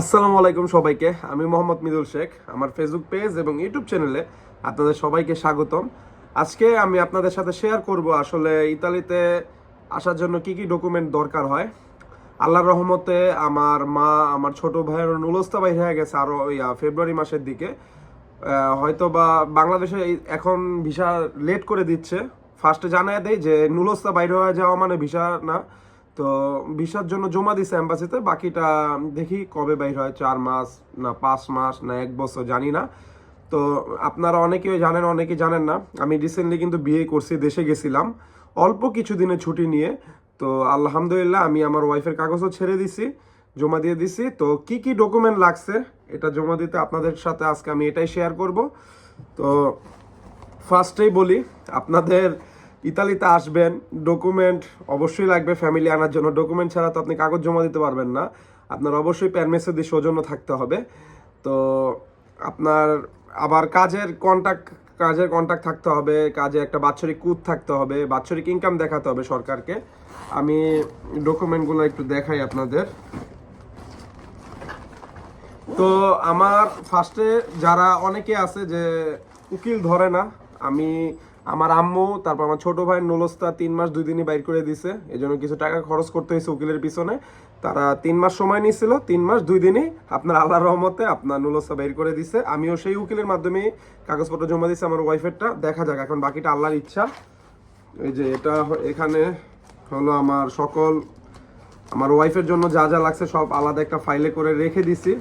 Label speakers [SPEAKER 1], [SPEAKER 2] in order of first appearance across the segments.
[SPEAKER 1] আসসালামু আলাইকুম সবাইকে। আমি মোহাম্মদ মিদুল শেখ, আমার ফেসবুক পেজ এবং ইউটিউব চ্যানেলে আপনাদের সবাইকে স্বাগতম। আজকে আমি আপনাদের সাথে শেয়ার করব আসলে ইতালিতে আসার জন্য কি কি ডকুমেন্ট দরকার হয়। আল্লাহর রহমতে আমার মা, আমার ছোট ভাইয়ের নুলস্তা বাইর হয়ে গেছে আরও ফেব্রুয়ারি মাসের দিকে। হয়তো বা বাংলাদেশে এখন ভিসা লেট করে দিচ্ছে। ফার্স্টে জানায় দেয় যে নুলস্তা বাইরে হয়ে যাওয়া মানে ভিসা না। তো ভিসার জন্য জমা দিছে এম্বাসিতে, বাকিটা দেখি কবে বাইর হয়, চার মাস না পাঁচ মাস না এক বছর জানি না। তো আপনারা অনেকেই জানেন অনেকে জানেন না। আমি রিসেন্টলি কিন্তু বিয়ে করছি, দেশে গেছিলাম, অল্প কিছু দিনের ছুটি নিয়ে। তো আলহামদুলিল্লাহ, আমি আমার ওয়াইফের কাগজও ছেড়ে দিছি, জমা দিয়ে দিছি। তো কি কি ডকুমেন্ট লাগছে, এটা জমা দিতে আপনাদের সাথে আজকে আমি এটাই শেয়ার করব। তো ফার্স্টেই বলি, আপনাদের ইতালিতে আসবেন ডকুমেন্ট অবশ্যই লাগবে ফ্যামিলি আনার জন্য। ডকুমেন্ট ছাড়া তো আপনি কাগজ জমা দিতে পারবেন না। আপনার অবশ্যই প্যারমেসে দিয়ে সৌজন্য থাকতে হবে। তো আপনার আবার কাজের কন্ট্যাক্ট কাজের কন্ট্যাক্ট থাকতে হবে। কাজে একটা বাৎসরিক কুদ থাকতে হবে। বাৎসরিক ইনকাম দেখাতে হবে সরকারকে। আমি ডকুমেন্টগুলো একটু দেখাই আপনাদের। তো আমার ফার্স্টে যারা অনেকে আছে যে উকিল ধরে না, আমি আমার আম্মু, তারপর আমার ছোট ভাই নলস্তা তিন মাস দুই দিনই বাইর করে দিছে। এই জন্য কিছু টাকা খরচ করতে হয়েছে উকিলের পিছনে। তারা তিন মাস সময় নিয়েছিল তিন মাস দুই দিনই আপনার আল্লাহর রহমতে আপনার নুলস্তা বের করে দিছে। আমিও সেই উকিলের মাধ্যমে কাগজপত্র জমা দিয়েছি আমার ওয়াইফেরটা। দেখা যাক, এখন বাকিটা আল্লাহর ইচ্ছা। এই যে এটা এখানে হলো আমার সকল, আমার ওয়াইফের জন্য যা যা লাগছে সব আলাদা একটা ফাইলে করে রেখে দিছি।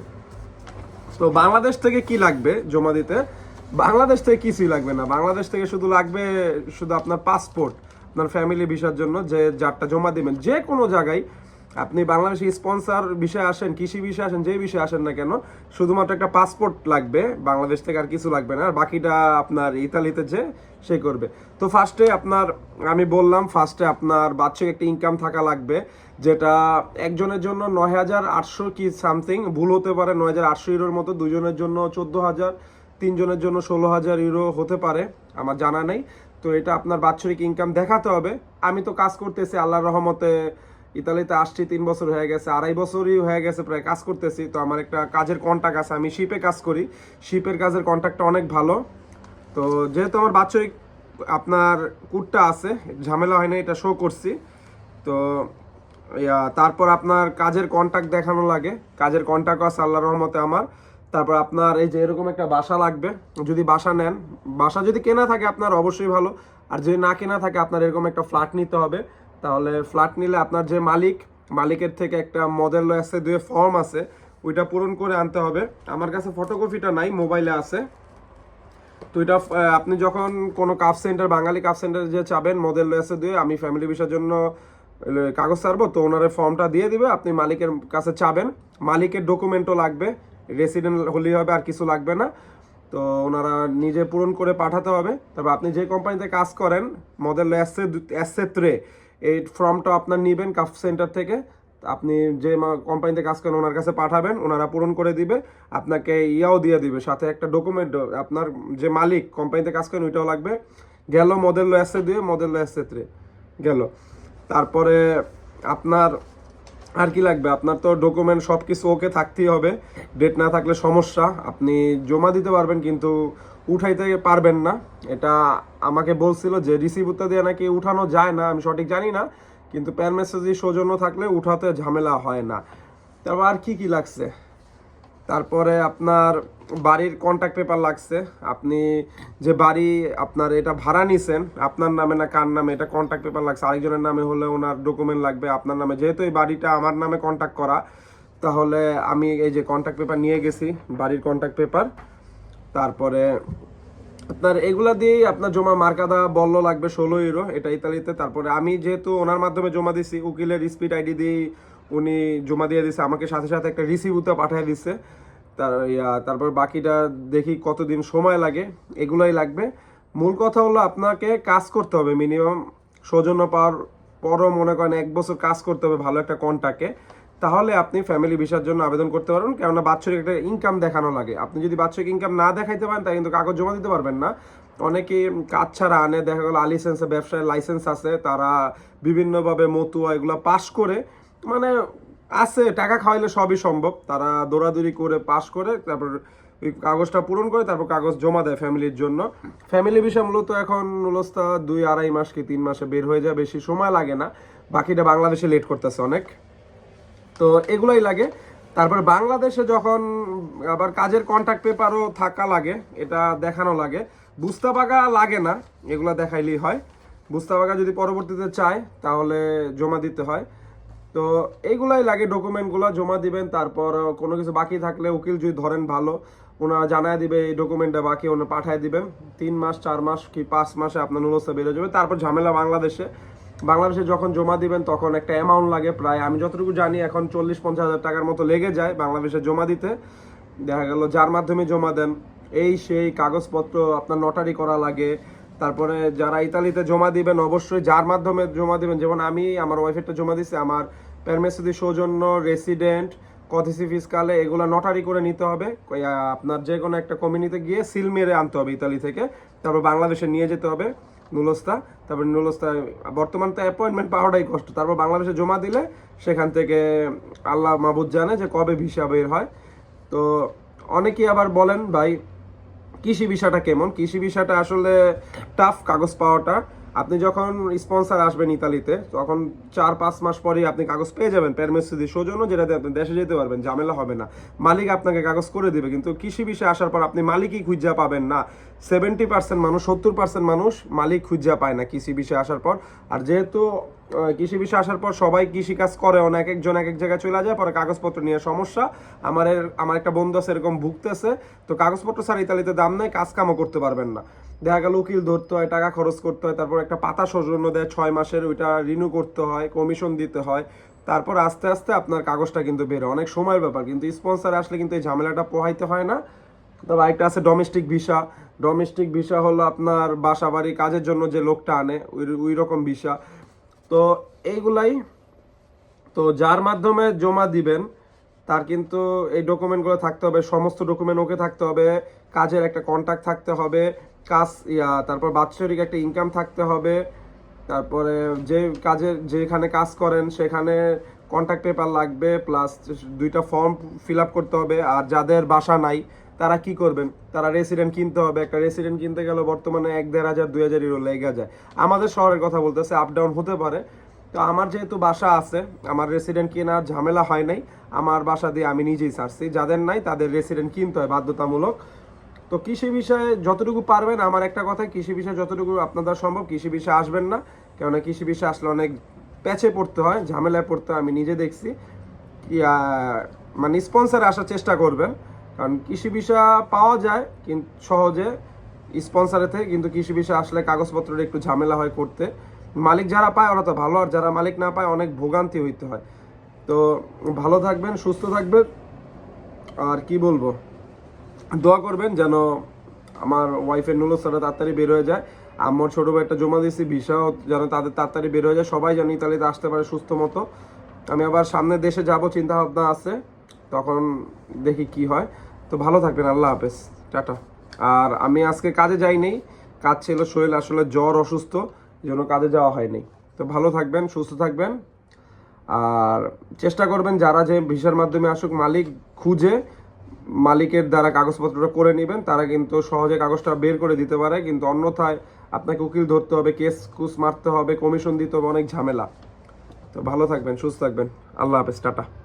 [SPEAKER 1] তো বাংলাদেশ থেকে কি লাগবে জমা দিতে? বাংলাদেশ থেকে কিছুই লাগবে না। বাংলাদেশ থেকে শুধু লাগবে শুধু আপনার পাসপোর্ট আপনার ফ্যামিলি ভিসার জন্য যে যারটা জমা দিবেন। যে কোনো জায়গায় আপনি বাংলাদেশে স্পন্সর বিষয়ে আসেন, কৃষি বিষয়ে আসেন, যে বিষয়ে আসেন না কেন, শুধুমাত্র একটা পাসপোর্ট লাগবে। বাংলাদেশ থেকে আর কিছু লাগবে না। আর বাকিটা আপনার ইতালিতে যে, সে করবে। তো ফার্স্টে আপনার, আমি বললাম ফার্স্টে আপনার বাচ্চাকে একটা ইনকাম থাকা লাগবে, যেটা একজনের জন্য নয় হাজার আটশো কি সামথিং ভুল হতে পারে নয় হাজার আটশো ইউরোর মতো, দুজনের জন্য চোদ্দ হাজার তিনজনের জন্য ষোলো হাজার ইউরো হতে পারে, আমার জানা নেই। তো এটা আপনার বাৎসরিক ইনকাম দেখাতে হবে। আমি তো কাজ করতেছি, আল্লাহর রহমতে ইতালিতে আসছি, তিন বছর হয়ে গেছে, আড়াই বছরই হয়ে গেছে প্রায় কাজ করতেছি। তো আমার একটা কাজের কন্ট্যাক্ট আছে, আমি শিপে কাজ করি। শিপের কাজের কন্ট্যাক্টটা অনেক ভালো। তো যেহেতু আমার বাৎসরিক আপনার কুটটা আছে, ঝামেলা হয় না এটা শো করছি। তো তারপর আপনার কাজের কন্ট্যাক্ট দেখানো লাগে। কাজের কন্ট্যাক্ট আছে আল্লাহ রহমতে আমার। তারপর আপনার এই যে এরকম একটা বাসা লাগবে, যদি বাসা নেন, বাসা যদি কেনা থাকে আপনার অবশ্যই ভালো, আর যদি না কেনা থাকে আপনার এরকম একটা ফ্ল্যাট নিতে হবে, তাহলে ফ্ল্যাট নিলে আপনার যে মালিক, মালিকের থেকে একটা মডেল আছে দুয়ে ফর্ম আছে, ওইটা পূরণ করে আনতে হবে। আমার কাছে ফটোকপিটা নাই মোবাইলে আছে। তো এটা আপনি যখন কোনো cup centre Bengali cup centre যে চাবেন মডেল রয়েছে দিয়ে আমি ফ্যামিলি ভিসার জন্য কাগজ ছাড়বো, তো ওনার ফর্মটা দিয়ে দিবে, আপনি মালিকের কাছে চাবেন। মালিকের ডকুমেন্টও লাগবে রেসিডেন্ট হলেই হবে, আর কিছু লাগবে না। তো ওনারা নিজে পূরণ করে পাঠাতে হবে। তারপর আপনি যে কোম্পানিতে কাজ করেন মডেল এসে এসে এই ফর্মটা আপনার নেবেন কাপ সেন্টার থেকে। আপনি যে কোম্পানিতে কাজ করেন, ওনার কাছে পাঠাবেন, ওনারা পূরণ করে দিবে। আপনাকে ইয়াও দিয়ে দিবে। সাথে একটা ডকুমেন্ট আপনার যে মালিক কোম্পানিতে কাজ করেন, ওইটাও লাগবে। গেল মডেল এসে দিয়ে মডেল এসে গেল। তারপরে আপনার আর কি লাগবে? আপনার তো ডকুমেন্ট সব কিছু ওকে থাকতেই হবে। ডেট না থাকলে সমস্যা। আপনি জমা দিতে পারবেন কিন্তু উঠাইতে পারবেন না। এটা আমাকে বলছিল যে রিসিভটা দিয়ে নাকি উঠানো যায় না, আমি সঠিক জানি না। কিন্তু প্যান মেসেজই সৌজন্য থাকলে উঠাতে ঝামেলা হয় না। তারপর আর কি কি লাগছে? তারপরে আপনার বাড়ির কন্ট্যাক্ট পেপার লাগছে। আপনি যে বাড়ি আপনার এটা ভাড়া নিছেন, আপনার নামে না কার নামে এটা কন্ট্যাক্ট পেপার লাগছে। আরেকজনের নামে হলে ওনার ডকুমেন্ট লাগবে, আপনার নামে। যেহেতু এই বাড়িটা আমার নামে কন্ট্যাক্ট করা, তাহলে আমি এই যে কন্ট্যাক্ট পেপার নিয়ে গেছি, বাড়ির কন্ট্যাক্ট পেপার তারপরে আপনার এগুলা দিয়েই আপনার জমা মার্কাদা বল্ল লাগবে ষোলো ইউরো এটা ইতালিতে। তারপরে আমি যেহেতু ওনার মাধ্যমে জমা দিছি, উকিলের স্পিড আইডি দিয়ে উনি জমা দিয়ে দিছে, আমাকে সাথে সাথে একটা রিসিভুতে পাঠিয়ে দিছে। তার তারপর বাকিটা দেখি কতদিন সময় লাগে, এগুলোই লাগবে। মূল কথা হলো আপনাকে কাজ করতে হবে মিনিমাম সৌজন্য পাওয়ার পরও মনে করেন এক বছর কাজ করতে হবে ভালো একটা কন্টাকে তাহলে আপনি ফ্যামিলি ভিসার জন্য আবেদন করতে পারবেন, কেননা বাৎসরিক একটা ইনকাম দেখানো লাগে। আপনি যদি বাৎসরিক ইনকাম না দেখাইতে পারেন তাই কিন্তু কাগজ জমা দিতে পারবেন না। অনেকে কাজ ছাড়া আনে, দেখা গেলো আলিসেন্সে ব্যবসায় লাইসেন্স আছে, তারা বিভিন্নভাবে মতুয়া এগুলো পাশ করে মানে আছে, টাকা খাওয়াইলে সবই সম্ভব। তারা দৌড়াদৌড়ি করে পাশ করে, তারপর ওই কাগজটা পূরণ করে, তারপর কাগজ জমা দেয় ফ্যামিলির জন্য। ফ্যামিলি বিষয় মূলত এখন নুলস্তা দুই আড়াই মাস কি তিন মাসে বের হয়ে যায়, বেশি সময় লাগে না। বাকিটা বাংলাদেশে লেট করতেছে অনেক। তো এগুলাই লাগে। তারপর বাংলাদেশে যখন আবার কাজের কন্ট্যাক্ট পেপারও থাকা লাগে, এটা দেখানো লাগে। বুস্তা পাকা লাগে না, এগুলা দেখাইলেই হয়। বুস্তা পাকা যদি পরবর্তীতে চায়, তাহলে জমা দিতে হয়। তো এইগুলাই লাগে ডকুমেন্টগুলো জমা দিবেন, তারপর কোনো কিছু বাকি থাকলে উকিল যদি ধরেন ভালো, ওনারা জানায় দিবে এই ডকুমেন্টটা বাকি, ওনারা পাঠায় দিবেন। তিন মাস, চার মাস কি পাঁচ মাসে আপনার নুলসা বেরো যাবে। তারপর ঝামেলা বাংলাদেশে। বাংলাদেশে যখন জমা দিবেন, তখন একটা অ্যামাউন্ট লাগে প্রায়, আমি যতটুকু জানি, এখন চল্লিশ, পঞ্চাশ হাজার টাকার মতো লেগে যায় বাংলাদেশে জমা দিতে। দেখা গেল, যার মাধ্যমে জমা দেন, এই সেই কাগজপত্র আপনার নটারি করা লাগে তারপরে যারা ইতালিতে জমা দিবেন, অবশ্যই যার মাধ্যমে জমা দিবেন, যেমন আমি, আমার ওয়াইফেরটা জমা দিচ্ছি আমার পেরমেসিদি সৌজন্য রেসিডেন্ট কথিসি ফিসকালে এগুলো নটারি করে নিতে হবে। আপনার যে কোনো একটা কমিউনিতে গিয়ে সিল মেরে আনতে হবে ইতালি থেকে। তারপর বাংলাদেশে নিয়ে যেতে হবে নুলস্তা। তারপর নুলস্তা, বর্তমান তো অ্যাপয়েন্টমেন্ট পাওয়াটাই কষ্ট। তারপর বাংলাদেশে জমা দিলে সেখান থেকে আল্লাহ মাহবুদ জানে যে কবে ভিসা বের হয়। তো অনেকেই আবার বলেন, ভাই কৃষি বিষয়টা কেমন? কৃষি বিষয়টা আসলে টাফ কাগজ পাওয়াটা। আপনি যখন স্পন্সর আসবেন ইতালিতে, তখন চার পাঁচ মাস পরেই আপনি কাগজ পেয়ে যাবেন পেরমেসিদি সৌজন্য যেটাতে আপনি দেশে যেতে পারবেন, ঝামেলা হবে না। মালিক আপনাকে কাগজ করে দেবে, কিন্তু কৃষি বিষয়ে আসার পর আপনি মালিকই খুঁজা পাবেন না। সেভেন্টি পার্সেন্ট মানুষ, সত্তর পার্সেন্ট মানুষ মালিক খুঁজা পায় না কৃষি বিষয়ে আসার পর। আর যেহেতু কৃষি বিষয়ে আসার পর সবাই কৃষি কাজ করে, অনেক একজন এক এক জায়গায় চলে যায়, পরে কাগজপত্র নিয়ে সমস্যা। আমার আমার একটা বন্ধু আছে, এরকম ভুগতেছে, তো কাগজপত্র ছাড়া ইতালিতে দাম নেই কাজ কামও করতে পারবেন না। দেখা গেল উকিল ধরতে হয়, টাকা খরচ করতে হয়, তারপর একটা পাতা সৌজন্য দেয়, ছয় মাসের ওইটা রিনিউ করতে হয় কমিশন দিতে হয়। তারপর আস্তে আস্তে আপনার কাগজটা কিন্তু বেরো অনেক সময়ের ব্যাপার, কিন্তু স্পন্সর আসলে কিন্তু এই ঝামেলাটা পোহাইতে হয় না। তবে একটা আছে ডোমেস্টিক ভিসা ডোমেস্টিক ভিসা হলো আপনার বাসা বাড়ি কাজের জন্য যে লোকটা আনে, ওই ওই রকম ভিসা তো এইগুলাই, তো যার মাধ্যমে জমা দিবেন, তার কিন্তু এই ডকুমেন্টগুলো থাকতে হবে, সমস্ত ডকুমেন্ট ওকে থাকতে হবে, কাজের একটা কন্ট্যাক্ট থাকতে হবে, কাজ, ইয়া, তারপর বাৎসরিক একটা ইনকাম থাকতে হবে, তারপরে যে কাজের, যেখানে কাজ করেন, সেখানে কন্ট্যাক্ট পেপার লাগবে প্লাস দুইটা ফর্ম ফিল আপ করতে হবে, আর যাদের বাসা নাই তারা কি করবেন? তারা রেসিডেন্ট কিনতে হবে। একটা রেসিডেন্ট কিনতে গেলে বর্তমানে এক দেড় হাজার, দুই হাজার ইউরো লেগে যায়। আমাদের শহরের কথা বলতেছে আপ ডাউন হতে পারে। তো আমার যেহেতু বাসা আছে, আমার রেসিডেন্ট কেনার ঝামেলা হয় নাই। আমার বাসা দিয়ে আমি নিজেই ছাড়ছি। যাদের নাই, তাদের রেসিডেন্ট কিনতে হয় বাধ্যতামূলক। তো কৃষি বিষয়ে যতটুকু পারবেন, আমার একটা কথা, কৃষি বিষয়ে যতটুকু আপনাদের সম্ভব, কৃষি বিষয়ে আসবেন না। কেননা কৃষি বিষয়ে আসলে অনেক প্যাচে পড়তে হয়, ঝামেলায় পড়তে হয়, আমি নিজে দেখছি। মানে স্পন্সারে আসার চেষ্টা করবেন। কারণ কৃষি বিষয় পাওয়া যায়, কিন্তু সহজে স্পন্সারে থেকে, কিন্তু কৃষি বিষয় আসলে কাগজপত্রের একটু ঝামেলা হয় করতে। মালিক যারা পায় ওরা তো ভালো, আর যারা মালিক না পায় অনেক ভোগান্তি হইতে হয়। তো ভালো থাকবেন, সুস্থ থাকবেন। আর কি বলব? দোয়া করবেন যেন আমার ওয়াইফের নুলসাটা তাড়াতাড়ি বের হয়ে যায়। আমার ছোট ভাই একটা জমা দিয়েছি ভিসাও যেন তাদের তাড়াতাড়ি বের হয়ে যায়। সবাই যেন ইতালিতে আসতে পারে সুস্থ মতো। আমি আবার সামনের দেশে যাব চিন্তা ভাবনা আছে। তখন দেখি কি হয়। তো ভালো থাকবেন, আল্লাহ হাফেজ। টাটা। আর আমি আজকে কাজে যাইনি। কাজ ছিল শরীর, আসলে জ্বর অসুস্থ জন্য কাজে যাওয়া হয়নি। তো ভালো থাকবেন, সুস্থ থাকবেন। আর চেষ্টা করবেন যারা যে ভিসার মাধ্যমে আসুক, মালিক খুঁজে, মালিকের দ্বারা কাগজপত্রটা করে নেবেন, তারা কিন্তু সহজে কাগজটা বের করে দিতে পারে। কিন্তু অন্যথায় আপনাকে উকিল ধরতে হবে, কেস কুস মারতে হবে, কমিশন দিতে হবে, অনেক ঝামেলা। তো ভালো থাকবেন, সুস্থ থাকবেন। আল্লাহ হাফেজ, টাটা।